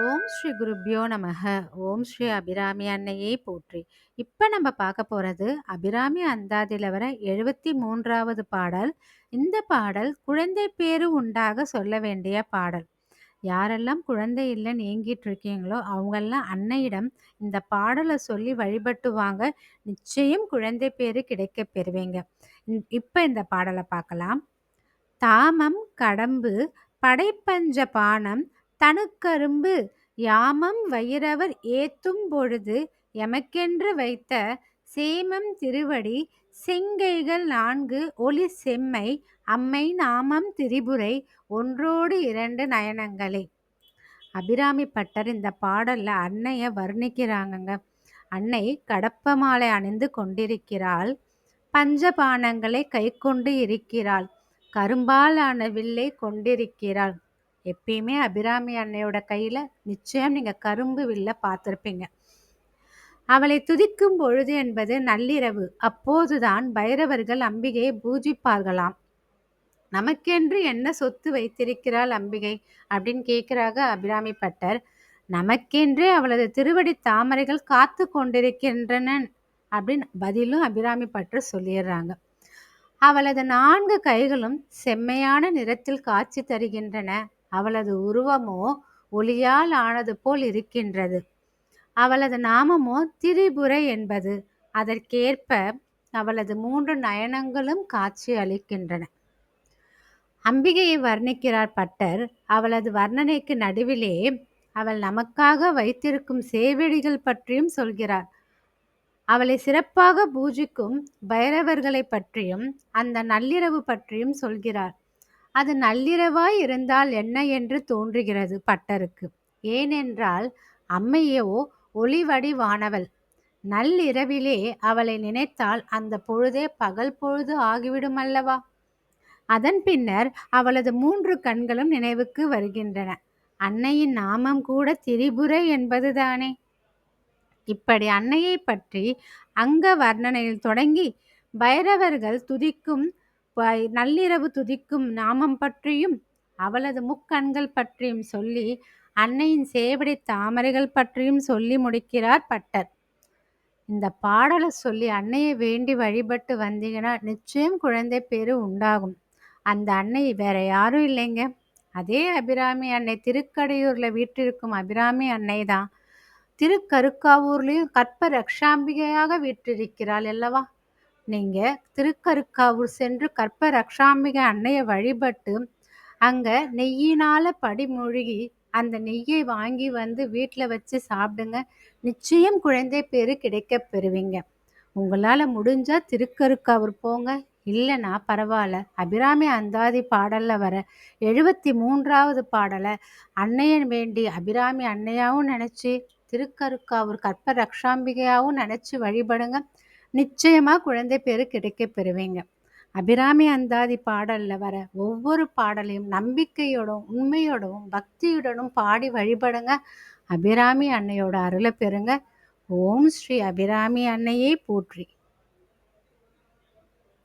ஓம் ஸ்ரீ குருப்யோ நமக. ஓம் ஸ்ரீ அபிராமி அன்னையே போற்றி. இப்போ நம்ம பார்க்க போகிறது அபிராமி அந்தாதியில் வர எழுபத்தி மூன்றாவது பாடல். இந்த பாடல் குழந்தை பேரு உண்டாக சொல்ல வேண்டிய பாடல். யாரெல்லாம் குழந்தை இல்லைன்னு ஏங்கிட்டு இருக்கீங்களோ அவங்கெல்லாம் அன்னையிடம் இந்த பாடலை சொல்லி வழிபட்டுவாங்க நிச்சயம் குழந்தை பேரு கிடைக்க பெறுவீங்க. இப்போ இந்த பாடலை பார்க்கலாம். தாமம் கடம்பு படைப்பஞ்ச பானம் தனுக்கரும்பு யாமம் வைரவர் ஏத்தும் பொழுது எமக்கென்று வைத்த சேமம் திருவடி செங்கைகள் நான்கு ஒளி செம்மை அம்மை நாமம் திரிபுரை ஒன்றோடு இரண்டு நயனங்களே. அபிராமி பட்டர் இந்த பாடல்ல அன்னைய வர்ணிக்கிறாங்கங்க. அன்னை கடப்ப மாலை அணிந்து கொண்டிருக்கிறாள். பஞ்சபானங்களை கை கொண்டு இருக்கிறாள். கரும்பாலான வில்லை கொண்டிருக்கிறாள். எப்பயுமே அபிராமி அன்னையோட கையில் நிச்சயம் நீங்கள் கரும்பு வில்ல பார்த்துருப்பீங்க. அவளை துதிக்கும் பொழுது என்பது நள்ளிரவு. அப்போதுதான் பைரவர்கள் அம்பிகையை பூஜிப்பார்களாம். நமக்கென்று என்ன சொத்து வைத்திருக்கிறாள் அம்பிகை? அப்படின்னு கேட்கிறாக அபிராமி பட்டர். நமக்கென்றே அவளது திருவடி தாமரைகள் காத்து கொண்டிருக்கின்றன அப்படின்னு பதிலும் அபிராமி பட்டர் சொல்லிடுறாங்க. அவளது நான்கு கைகளும் செம்மையான நிறத்தில் காட்சி தருகின்றன. அவளது உருவமோ ஒளியால் ஆனது போல் இருக்கின்றது. அவளது நாமமோ திரிபுரை என்பது. அதற்கேற்ப அவளது மூன்று நயனங்களும் காட்சி அளிக்கின்றன. அம்பிகையை வர்ணிக்கிறார் பட்டர். அவளது வர்ணனைக்கு நடுவிலே அவள் நமக்காக வைத்திருக்கும் சேவடிகள் பற்றியும் சொல்கிறார். அவளை சிறப்பாக பூஜிக்கும் பைரவர்களை பற்றியும் அந்த நள்ளிரவு பற்றியும் சொல்கிறார். அது நள்ளிரவாய் இருந்தால் என்ன என்று தோன்றுகிறது பட்டருக்கு. ஏனென்றால் அம்மையோ ஒளிவடிவானவள். நள்ளிரவிலே அவளை நினைத்தால் அந்த பொழுதே பகல் பொழுது ஆகிவிடும் அல்லவா? அதன் பின்னர் அவளது மூன்று கண்களும் நினைவுக்கு வருகின்றன. அன்னையின் நாமம் கூட திரிபுரை என்பதுதானே? இப்படி அன்னையை பற்றி அங்க வர்ணனையில் தொடங்கி பைரவர்கள் துதிக்கும் நள்ளிரவு துதிக்கும் நாமம் பற்றியும் அவளது முக்கண்கள் பற்றியும் சொல்லி அன்னையின் சேவடி தாமரைகள் பற்றியும் சொல்லி முடிக்கிறார் பட்டர். இந்த பாடலை சொல்லி அன்னையை வேண்டி வழிபட்டு வந்தீங்கன்னா நிச்சயம் குழந்தை பேரு உண்டாகும். அந்த அன்னை வேற யாரும் இல்லைங்க. அதே அபிராமி அன்னை திருக்கடையூரில் வீட்டிருக்கும் அபிராமி அன்னை தான். திருக்கருக்காவூர்லேயும் கற்ப ரக்ஷாம்பிகையாக வீற்றிருக்கிறாள் அல்லவா? நீங்கள் திருக்கருக்காவூர் சென்று கற்ப ரக்ஷாம்பிகை அன்னையை வழிபட்டு அங்கே நெய்யினால் படிமொழிகி அந்த நெய்யை வாங்கி வந்து வீட்டில் வச்சு சாப்பிடுங்க. நிச்சயம் குழந்தை பேர் கிடைக்க பெறுவீங்க. உங்களால் முடிஞ்சால் திருக்கருக்காவூர் போங்க. இல்லைன்னா பரவாயில்ல. அபிராமி அந்தாதி பாடலில் வர எழுபத்தி மூன்றாவது பாடலை அன்னையன் வேண்டி அபிராமி அன்னையாகவும் நினச்சி திருக்கருக்காவூர் கற்ப ரக்ஷாம்பிகையாகவும் நினச்சி வழிபடுங்க. நிச்சயமாக குழந்தை பேர் கிடைக்க பெறுவீங்க. அபிராமி அந்தாதி பாடலில் வர ஒவ்வொரு பாடலையும் நம்பிக்கையோடும் உண்மையோடவும் பக்தியுடனும் பாடி வழிபடுங்க. அபிராமி அன்னையோட அருளை பெறுங்க. ஓம் ஸ்ரீ அபிராமி அன்னையே போற்றி.